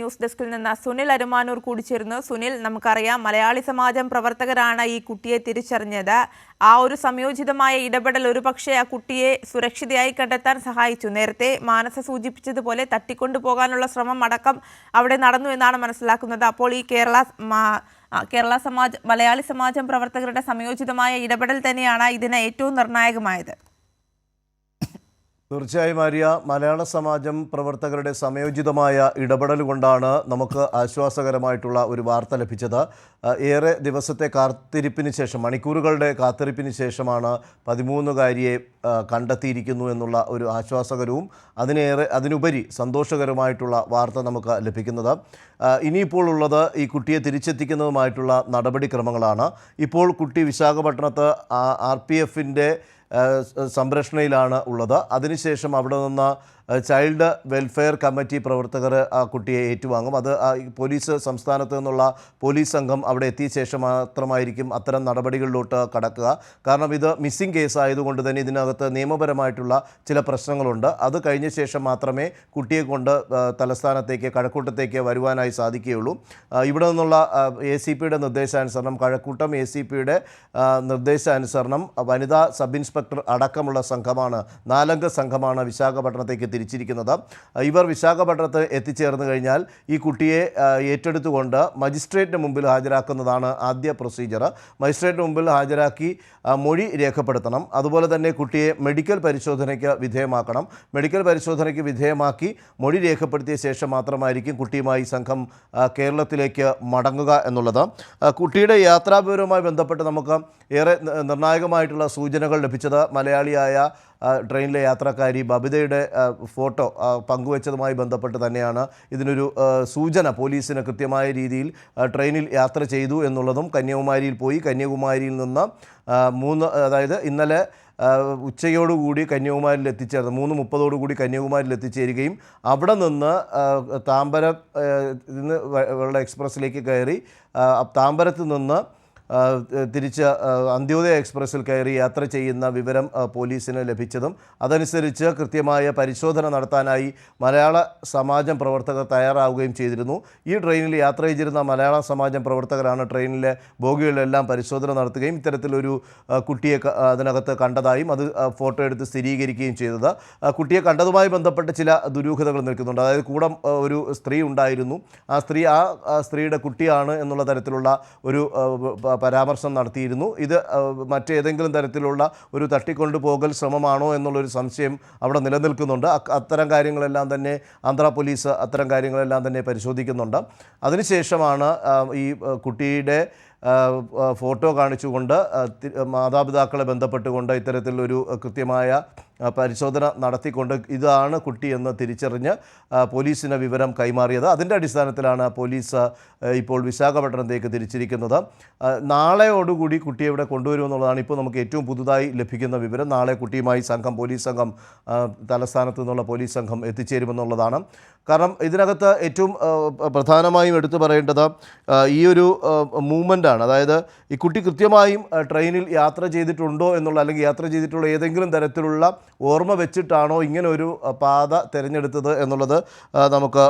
News ഡെസ്കിൽ നിന്ന് സുനിൽ അരുമാനൂർ കൂടി ചേരുന്നു സുനിൽ നമുക്കറിയാം മലയാളി സമാജം പ്രവർത്തകരാണ് ഈ കുട്ടിയെ തിരിച്ചറിഞ്ഞത്. ആ ഒരു സംയോജിതമായ ഇടപെടൽ ഒരുപക്ഷെ ആ കുട്ടിയെ സുരക്ഷിതയായി കണ്ടെത്താൻ സഹായിച്ചു. നേരത്തെ മാനസ സൂചിപ്പിച്ചതുപോലെ തട്ടിക്കൊണ്ടു പോകാനുള്ള ശ്രമം അടക്കം അവിടെ നടന്നു എന്നാണ് മനസ്സിലാക്കുന്നത്. അപ്പോൾ ഈ കേരള കേരള സമാജ് മലയാളി സമാജം പ്രവർത്തകരുടെ സംയോജിതമായ ഇടപെടൽ തന്നെയാണ് ഇതിന് ഏറ്റവും നിർണായകമായത്. തീർച്ചയായും ആര്യ മലയാള സമാജം പ്രവർത്തകരുടെ സമയോചിതമായ ഇടപെടൽ കൊണ്ടാണ് നമുക്ക് ആശ്വാസകരമായിട്ടുള്ള ഒരു വാർത്ത ലഭിച്ചത്. ഏറെ ദിവസത്തെ കാത്തിരിപ്പിന് ശേഷം മണിക്കൂറുകളുടെ കാത്തിരിപ്പിന് ശേഷമാണ് പതിമൂന്നുകാരിയെ കണ്ടെത്തിയിരിക്കുന്നു എന്നുള്ള ഒരു ആശ്വാസകരവും അതിനേറെ അതിനുപരി സന്തോഷകരമായിട്ടുള്ള വാർത്ത നമുക്ക് ലഭിക്കുന്നത്. ഇനിയിപ്പോൾ ഉള്ളത് ഈ കുട്ടിയെ തിരിച്ചെത്തിക്കുന്നതുമായിട്ടുള്ള നടപടിക്രമങ്ങളാണ്. ഇപ്പോൾ കുട്ടി വിശാഖപട്ടണത്ത് ആർ പി എഫിന്റെ സംരക്ഷണയിലാണ് ഉള്ളത്. അതിനുശേഷം അവിടെ നിന്ന് ചൈൽഡ് വെൽഫെയർ കമ്മിറ്റി പ്രവർത്തകർ ആ കുട്ടിയെ ഏറ്റുവാങ്ങും. അത് പോലീസ് സംസ്ഥാനത്ത് നിന്നുള്ള പോലീസ് സംഘം അവിടെ എത്തിയ ശേഷം മാത്രമായിരിക്കും അത്തരം നടപടികളിലോട്ട് കടക്കുക. കാരണം ഇത് മിസ്സിംഗ് കേസ് ആയതുകൊണ്ട് തന്നെ ഇതിനകത്ത് നിയമപരമായിട്ടുള്ള ചില പ്രശ്നങ്ങളുണ്ട്. അത് കഴിഞ്ഞ ശേഷം മാത്രമേ കുട്ടിയെ കൊണ്ട് തലസ്ഥാനത്തേക്ക് കഴക്കൂട്ടത്തേക്ക് വരുവാനായി സാധിക്കുകയുള്ളൂ. ഇവിടെ നിന്നുള്ള എ സി പിയുടെ നിർദ്ദേശാനുസരണം കഴക്കൂട്ടം എ സി പിയുടെ നിർദ്ദേശാനുസരണം വനിതാ സബ് ഇൻസ്പെക്ടർ അടക്കമുള്ള സംഘമാണ് നാലംഗ സംഘമാണ് വിശാഖപട്ടണത്തേക്ക് തിരിച്ചിരിക്കുന്നത്. ഇവർ വിശാഖപട്ടണത്ത് എത്തിച്ചേർന്ന് കഴിഞ്ഞാൽ ഈ കുട്ടിയെ ഏറ്റെടുത്തുകൊണ്ട് മജിസ്ട്രേറ്റിന് മുമ്പിൽ ഹാജരാക്കുന്നതാണ് ആദ്യ പ്രൊസീജിയർ. മജിസ്ട്രേറ്റിന് മുമ്പിൽ ഹാജരാക്കി മൊഴി രേഖപ്പെടുത്തണം. അതുപോലെ തന്നെ കുട്ടിയെ മെഡിക്കൽ പരിശോധനയ്ക്ക് വിധേയമാക്കണം. മെഡിക്കൽ പരിശോധനയ്ക്ക് വിധേയമാക്കി മൊഴി രേഖപ്പെടുത്തിയ ശേഷം മാത്രമായിരിക്കും കുട്ടിയുമായി സംഘം കേരളത്തിലേക്ക് മടങ്ങുക എന്നുള്ളത്. കുട്ടിയുടെ യാത്രാവിവരവുമായി ബന്ധപ്പെട്ട് നമുക്ക് ഏറെ നിർണായകമായിട്ടുള്ള സൂചനകൾ ലഭിച്ചത് മലയാളിയായ ട്രെയിനിലെ യാത്രക്കാരി ബബിതയുടെ ഫോട്ടോ പങ്കുവച്ചതുമായി ബന്ധപ്പെട്ട് തന്നെയാണ് ഇതിനൊരു സൂചന പോലീസിന് കൃത്യമായ രീതിയിൽ ട്രെയിനിൽ യാത്ര ചെയ്തു എന്നുള്ളതും കന്യാകുമാരിയിൽ പോയി. കന്യാകുമാരിയിൽ നിന്ന് മൂന്ന് അതായത് ഇന്നലെ ഉച്ചയോടുകൂടി കന്യാകുമാരിയിൽ എത്തിച്ചേർന്ന്. മൂന്ന് മുപ്പതോടുകൂടി കന്യാകുമാരിയിൽ എത്തിച്ചേരുകയും അവിടെ നിന്ന് താമ്പര നിന്ന് വെള്ള എക്സ്പ്രസ്സിലേക്ക് കയറി താമ്പരത്ത് നിന്ന് തിരിച്ച് അന്ത്യോദയ എക്സ്പ്രസ്സിൽ കയറി യാത്ര ചെയ്യുന്ന വിവരം പോലീസിന് ലഭിച്ചതും അതനുസരിച്ച് കൃത്യമായ പരിശോധന നടത്താനായി മലയാള സമാജം പ്രവർത്തകർ തയ്യാറാവുകയും ചെയ്തിരുന്നു. ഈ ട്രെയിനിൽ യാത്ര ചെയ്തിരുന്ന മലയാള സമാജം പ്രവർത്തകരാണ് ട്രെയിനിലെ ബോഗികളിലെല്ലാം പരിശോധന നടത്തുകയും ഇത്തരത്തിലൊരു കുട്ടിയെ അതിനകത്ത് കണ്ടതായും അത് ഫോട്ടോ എടുത്ത് സ്ഥിരീകരിക്കുകയും ചെയ്തത്. കുട്ടിയെ കണ്ടതുമായി ബന്ധപ്പെട്ട് ചില ദുരൂഹതകൾ നിൽക്കുന്നുണ്ട്. അതായത് കൂടെ ഒരു സ്ത്രീ ഉണ്ടായിരുന്നു. ആ സ്ത്രീ ആ സ്ത്രീയുടെ കുട്ടിയാണ് എന്നുള്ള തരത്തിലുള്ള ഒരു പരാമർശം നടത്തിയിരുന്നു. ഇത് മറ്റേതെങ്കിലും തരത്തിലുള്ള ഒരു തട്ടിക്കൊണ്ടുപോകൽ ശ്രമമാണോ എന്നുള്ളൊരു സംശയം അവിടെ നിലനിൽക്കുന്നുണ്ട്. അത്തരം കാര്യങ്ങളെല്ലാം തന്നെ ആന്ധ്ര പോലീസ് അത്തരം കാര്യങ്ങളെല്ലാം തന്നെ പരിശോധിക്കുന്നുണ്ട്. അതിനുശേഷമാണ് ഈ കുട്ടിയുടെ ഫോട്ടോ കാണിച്ചുകൊണ്ട് മാതാപിതാക്കളെ ബന്ധപ്പെട്ടുകൊണ്ട് ഇത്തരത്തിലൊരു കൃത്യമായ പരിശോധന നടത്തിക്കൊണ്ട് ഇതാണ് കുട്ടിയെന്ന് തിരിച്ചറിഞ്ഞ് പോലീസിന് വിവരം കൈമാറിയത്. അതിന്റെ അടിസ്ഥാനത്തിലാണ് പോലീസ് ഇപ്പോൾ വിശാഖപട്ടണത്തേക്ക് തിരിച്ചിരിക്കുന്നത്. നാളെയോടുകൂടി കുട്ടിയെ ഇവിടെ കൊണ്ടുവരുമെന്നുള്ളതാണ് ഇപ്പോൾ നമുക്ക് ഏറ്റവും പുതുതായി ലഭിക്കുന്ന വിവരം. നാളെ കുട്ടിയുമായി സംഘം പോലീസ് സംഘം തലസ്ഥാനത്തു നിന്നുള്ള പോലീസ് സംഘം എത്തിച്ചേരുമെന്നുള്ളതാണ്. കാരണം ഇതിനകത്ത് ഏറ്റവും പ്രധാനമായും എടുത്തു പറയേണ്ടത് ഈ ഒരു മൂവ്മെന്റ് ആണ്. അതായത് ഈ കുട്ടി കൃത്യമായും ട്രെയിനിൽ യാത്ര ചെയ്തിട്ടുണ്ടോ എന്നുള്ള അല്ലെങ്കിൽ യാത്ര ചെയ്തിട്ടുള്ള ഏതെങ്കിലും തരത്തിലുള്ള ഓർമ്മ വെച്ചിട്ടാണോ ഇങ്ങനെ ഒരു പാത തിരഞ്ഞെടുത്തത് എന്നുള്ളത് നമുക്ക്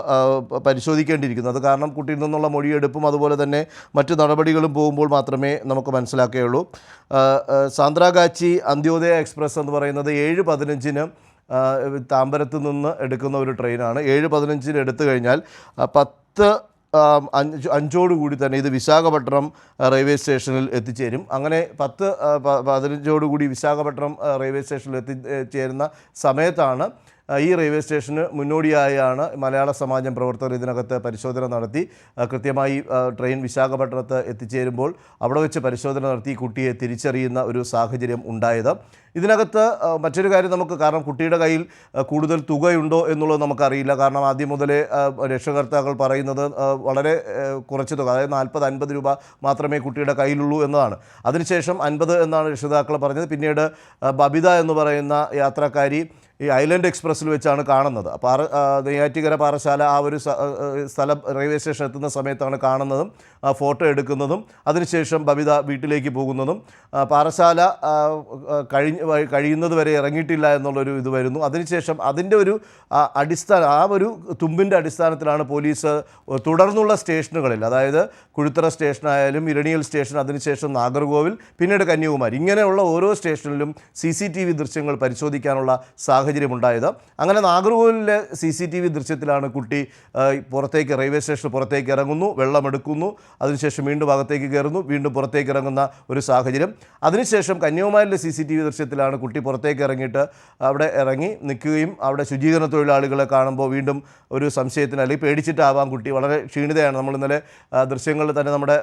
പരിശോധിക്കേണ്ടിയിരിക്കുന്നത് അത് കാരണം കുട്ടിയിൽ നിന്നുള്ള മൊഴിയെടുപ്പും അതുപോലെ തന്നെ മറ്റ് നടപടികളും പോകുമ്പോൾ മാത്രമേ നമുക്ക് മനസ്സിലാക്കുകയുള്ളൂ. സാന്ദ്രാഗാച്ചി അന്ത്യോദയ എക്സ്പ്രസ് എന്ന് പറയുന്നത് ഏഴ് പതിനഞ്ചിന് താമ്പരത്ത് നിന്ന് എടുക്കുന്ന ഒരു ട്രെയിനാണ്. ഏഴ് പതിനഞ്ചിന് എടുത്തു കഴിഞ്ഞാൽ പത്ത് അഞ്ച് അഞ്ചോടുകൂടി തന്നെ ഇത് വിശാഖപട്ടണം റെയിൽവേ സ്റ്റേഷനിൽ എത്തിച്ചേരും. അങ്ങനെ പത്ത് പതിനഞ്ചോടുകൂടി വിശാഖപട്ടണം റെയിൽവേ സ്റ്റേഷനിൽ എത്തിച്ചേരുന്ന സമയത്താണ് ഈ റെയിൽവേ സ്റ്റേഷന് മുന്നോടിയായാണ് മലയാള സമാജം പ്രവർത്തകർ ഇതിനകത്ത് പരിശോധന നടത്തി. കൃത്യമായി ട്രെയിൻ വിശാഖപട്ടണത്ത് എത്തിച്ചേരുമ്പോൾ അവിടെ വെച്ച് പരിശോധന നടത്തി കുട്ടിയെ തിരിച്ചറിയുന്ന ഒരു സാഹചര്യം ഉണ്ടായത്. ഇതിനകത്ത് മറ്റൊരു കാര്യം നമുക്ക് കാരണം കുട്ടിയുടെ കയ്യിൽ കൂടുതൽ തുകയുണ്ടോ എന്നുള്ളത് നമുക്കറിയില്ല. കാരണം ആദ്യം മുതലേ രക്ഷകർത്താക്കൾ പറയുന്നത് വളരെ കുറച്ച് തുക അതായത് നാൽപ്പത് അൻപത് രൂപ മാത്രമേ കുട്ടിയുടെ കയ്യിലുള്ളൂ എന്നതാണ്. അതിനുശേഷം അൻപത് എന്നാണ് രക്ഷിതാക്കൾ പറഞ്ഞത്. പിന്നീട് ബബിത എന്ന് പറയുന്ന യാത്രക്കാരി ഈ ഐലൻഡ് എക്സ്പ്രസ്സിൽ വെച്ചാണ് കാണുന്നത്. പാറ നെയ്യാറ്റിക്കര പാറശാല ആ ഒരു സ്ഥലം റെയിൽവേ സ്റ്റേഷൻ എത്തുന്ന സമയത്താണ് കാണുന്നതും ഫോട്ടോ എടുക്കുന്നതും അതിനുശേഷം ബബിത വീട്ടിലേക്ക് പോകുന്നതും പാറശാല കഴിഞ്ഞ് കഴിയുന്നത് വരെ ഇറങ്ങിയിട്ടില്ല എന്നുള്ളൊരു ഇത് വരുന്നു. അതിനുശേഷം അതിന്റെ ഒരു അടിസ്ഥാന ആ ഒരു തുമ്പിന്റെ അടിസ്ഥാനത്തിലാണ് പോലീസ് തുടർന്നുള്ള സ്റ്റേഷനുകളിൽ അതായത് കുഴുത്തറ സ്റ്റേഷനായാലും ഇരണിയൽ സ്റ്റേഷൻ അതിനുശേഷം നാഗർകോവിൽ പിന്നീട് കന്യാകുമാരി ഇങ്ങനെയുള്ള ഓരോ സ്റ്റേഷനിലും സി ദൃശ്യങ്ങൾ പരിശോധിക്കാനുള്ള സാഹചര്യമുണ്ടായത് അങ്ങനെ നാഗർകോവിലെ സി സി ടി വി ദൃശ്യത്തിലാണ് കുട്ടി പുറത്തേക്ക് റെയിൽവേ സ്റ്റേഷന് പുറത്തേക്ക് ഇറങ്ങുന്നു വെള്ളമെടുക്കുന്നു അതിനുശേഷം വീണ്ടും അകത്തേക്ക് കയറുന്നു വീണ്ടും പുറത്തേക്ക് ഇറങ്ങുന്ന ഒരു സാഹചര്യം. അതിനുശേഷം കന്യാകുമാരിയിലെ സി സി ടി വി ദൃശ്യത്തിലാണ് കുട്ടി പുറത്തേക്ക് ഇറങ്ങിയിട്ട് അവിടെ ഇറങ്ങി നിൽക്കുകയും അവിടെ ശുചീകരണ തൊഴിലാളികളെ കാണുമ്പോൾ വീണ്ടും ഒരു സംശയത്തിന് അല്ലെങ്കിൽ പേടിച്ചിട്ടാവാം കുട്ടി. വളരെ ക്ഷീണിതയാണ്. നമ്മൾ ഇന്നലെ ദൃശ്യങ്ങളിൽ തന്നെ നമ്മുടെ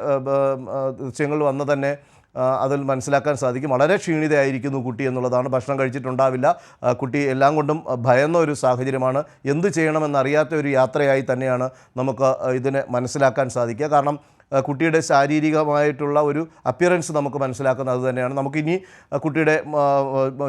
ദൃശ്യങ്ങളിൽ വന്ന തന്നെ അതിൽ മനസ്സിലാക്കാൻ സാധിക്കും. വളരെ ക്ഷീണിതയായിരിക്കുന്നു കുട്ടി എന്നുള്ളതാണ്. ഭക്ഷണം കഴിച്ചിട്ടുണ്ടാവില്ല. കുട്ടി എല്ലാം കൊണ്ടും ഭയന്ന ഒരു സാഹചര്യമാണ്. എന്ത് ചെയ്യണമെന്നറിയാത്ത ഒരു യാത്രയായി തന്നെയാണ് നമുക്ക് ഇതിനെ മനസ്സിലാക്കാൻ സാധിക്കുക. കാരണം കുട്ടിയുടെ ശാരീരികമായിട്ടുള്ള ഒരു അപ്പിയറൻസ് നമുക്ക് മനസ്സിലാക്കുന്നത് തന്നെയാണ്. നമുക്കിനി കുട്ടിയുടെ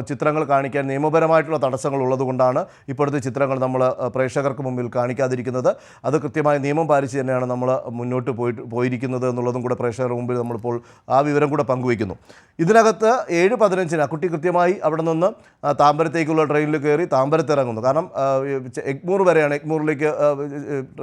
ചിത്രങ്ങൾ കാണിക്കാൻ നിയമപരമായിട്ടുള്ള തടസ്സങ്ങൾ ഉള്ളതുകൊണ്ടാണ് ഇപ്പോഴത്തെ ചിത്രങ്ങൾ നമ്മൾ പ്രേക്ഷകർക്ക് മുമ്പിൽ കാണിക്കാതിരിക്കുന്നത്. അത് കൃത്യമായ നിയമം പാലിച്ച് തന്നെയാണ് നമ്മൾ മുന്നോട്ട് പോയിട്ട് പോയിരിക്കുന്നത് എന്നുള്ളതും കൂടെ പ്രേക്ഷകർക്ക് മുമ്പിൽ നമ്മളിപ്പോൾ ആ വിവരം കൂടെ പങ്കുവയ്ക്കുന്നു. ഇതിനകത്ത് ഏഴ് പതിനഞ്ചിന് കുട്ടി കൃത്യമായി അവിടെ നിന്ന് താമ്പരത്തേക്കുള്ള ട്രെയിനിൽ കയറി താമ്പരത്ത് ഇറങ്ങുന്നു കാരണം എഗ്മൂർ വരെയാണ്. എഗ്മൂറിലേക്ക്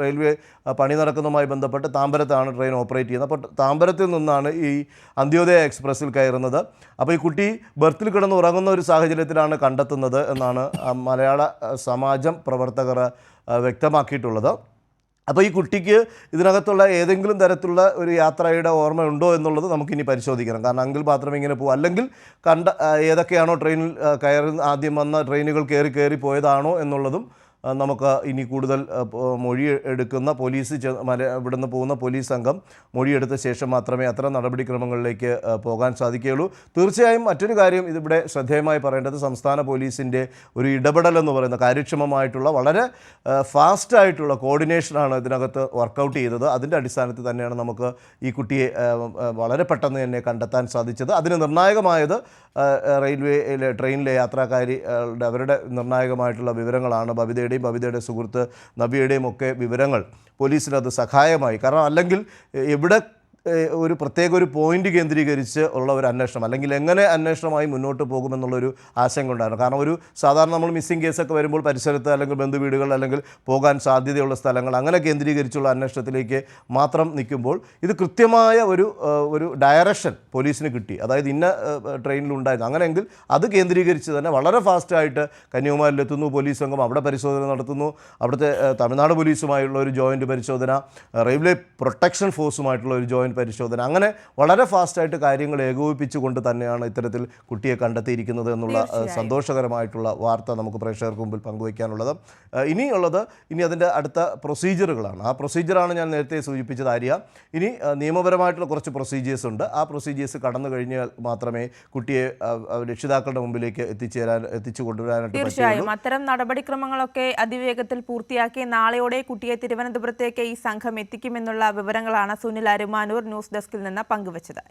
റെയിൽവേ പണി നടക്കുന്നതുമായി ബന്ധപ്പെട്ട് താമ്പരത്താണ് ട്രെയിൻ ഓപ്പറേറ്റ് ചെയ്യുന്നത്. അപ്പോൾ താമ്പരത്തിൽ നിന്നാണ് ഈ അന്ത്യോദയ എക്സ്പ്രസ്സിൽ കയറുന്നത്. അപ്പോൾ ഈ കുട്ടി ബർത്തിൽ കിടന്ന് ഉറങ്ങുന്ന ഒരു സാഹചര്യത്തിലാണ് കണ്ടെത്തുന്നത് എന്നാണ് മലയാള സമാജം പ്രവർത്തകർ വ്യക്തമാക്കിയിട്ടുള്ളത്. അപ്പോൾ ഈ കുട്ടിക്ക് ഇതിനകത്തുള്ള ഏതെങ്കിലും തരത്തിലുള്ള ഒരു യാത്രയുടെ ഓർമ്മയുണ്ടോ എന്നുള്ളത് നമുക്കിനി പരിശോധിക്കണം. കാരണം എങ്കിൽ മാത്രമേ ഇങ്ങനെ പോകും അല്ലെങ്കിൽ കണ്ട ഏതൊക്കെയാണോ ട്രെയിനിൽ കയറി ആദ്യം വന്ന ട്രെയിനുകൾ കയറി കയറി പോയതാണോ എന്നുള്ളതും നമുക്ക് ഇനി കൂടുതൽ മൊഴി എടുക്കുന്ന പോലീസ് മല ഇവിടുന്ന് പോകുന്ന പോലീസ് സംഘം മൊഴിയെടുത്ത ശേഷം മാത്രമേ അത്തരം നടപടിക്രമങ്ങളിലേക്ക് പോകാൻ സാധിക്കുകയുള്ളൂ. തീർച്ചയായും മറ്റൊരു കാര്യം ഇതിവിടെ ശ്രദ്ധേയമായി പറയേണ്ടത് സംസ്ഥാന പോലീസിന്റെ ഒരു ഇടപെടൽ എന്ന് പറയുന്ന കാര്യക്ഷമമായിട്ടുള്ള വളരെ ഫാസ്റ്റായിട്ടുള്ള കോർഡിനേഷനാണ് ഇതിനകത്ത് വർക്കൗട്ട് ചെയ്തത്. അതിന്റെ അടിസ്ഥാനത്തിൽ തന്നെയാണ് നമുക്ക് ഈ കുട്ടിയെ വളരെ പെട്ടെന്ന് തന്നെ കണ്ടെത്താൻ സാധിച്ചത്. അതിന് നിർണായകമായത് റെയിൽവേയിലെ ട്രെയിനിലെ യാത്രക്കാരി അവരുടെ നിർണായകമായിട്ടുള്ള വിവരങ്ങളാണ്. ബബിതയുടെയും ബബിതയുടെ സുഹൃത്ത് നബിയുടെയും ഒക്കെ വിവരങ്ങൾ പോലീസിനത് സഹായമായി. കാരണം അല്ലെങ്കിൽ എവിടെ ഒരു പ്രത്യേക ഒരു പോയിന്റ് കേന്ദ്രീകരിച്ച് ഉള്ള ഒരു അന്വേഷണം അല്ലെങ്കിൽ എങ്ങനെ അന്വേഷണമായി മുന്നോട്ട് പോകുമെന്നുള്ളൊരു ആശങ്ക ഉണ്ടായിരുന്നു കാരണം ഒരു സാധാരണ നമ്മൾ മിസ്സിംഗ് കേസൊക്കെ വരുമ്പോൾ പരിസരത്ത് അല്ലെങ്കിൽ ബന്ധുവീടുകൾ അല്ലെങ്കിൽ പോകാൻ സാധ്യതയുള്ള സ്ഥലങ്ങൾ അങ്ങനെ കേന്ദ്രീകരിച്ചുള്ള അന്വേഷണത്തിലേക്ക് മാത്രം നിൽക്കുമ്പോൾ ഇത് കൃത്യമായ ഒരു ഒരു ഡയറക്ഷൻ പോലീസിന് കിട്ടി. അതായത് ഇന്ന ട്രെയിനിലുണ്ടായിരുന്നു അങ്ങനെയെങ്കിൽ അത് കേന്ദ്രീകരിച്ച് തന്നെ വളരെ ഫാസ്റ്റായിട്ട് കന്യാകുമാരിയിലെത്തുന്നു പോലീസ് സംഘം അവിടെ പരിശോധന നടത്തുന്നു. അവിടുത്തെ തമിഴ്നാട് പോലീസുമായുള്ള ഒരു ജോയിന്റ് പരിശോധന റെയിൽവേ പ്രൊട്ടക്ഷൻ ഫോഴ്സുമായിട്ടുള്ള ഒരു ജോയിന്റ് പരിശോധന. അങ്ങനെ വളരെ ഫാസ്റ്റായിട്ട് കാര്യങ്ങൾ ഏകോപിപ്പിച്ചുകൊണ്ട് തന്നെയാണ് ഇത്തരത്തിൽ കുട്ടിയെ കണ്ടെത്തിയിരിക്കുന്നത് എന്നുള്ള സന്തോഷകരമായിട്ടുള്ള വാർത്ത നമുക്ക് പ്രേക്ഷകർക്ക് മുമ്പിൽ പങ്കുവയ്ക്കാനുള്ളത്. ഇനിയുള്ളത് ഇനി അതിന്റെ അടുത്ത പ്രൊസീജിയറുകളാണ് ആ പ്രൊസീജിയറാണ് ഞാൻ നേരത്തെ സൂചിപ്പിച്ചത് ആര്യ. ഇനി നിയമപരമായിട്ടുള്ള കുറച്ച് പ്രൊസീജിയേഴ്സ് ഉണ്ട്. ആ പ്രൊസീജിയേഴ്സ് കടന്നു കഴിഞ്ഞാൽ മാത്രമേ കുട്ടിയെ രക്ഷിതാക്കളുടെ മുമ്പിലേക്ക് എത്തിച്ചേരാൻ എത്തിച്ചു കൊണ്ടുവരാനായിട്ട് തീർച്ചയായും. അത്തരം നടപടിക്രമങ്ങളൊക്കെ അതിവേഗത്തിൽ പൂർത്തിയാക്കി നാളെയോടെ കുട്ടിയെ തിരുവനന്തപുരത്തേക്ക് ഈ സംഘം എത്തിക്കുമെന്നുള്ള വിവരങ്ങളാണ് സുനിൽ അരുമാനൂർ ന്യൂസ് ഡെസ്കിൽ നിന്ന് പങ്കുവച്ചത്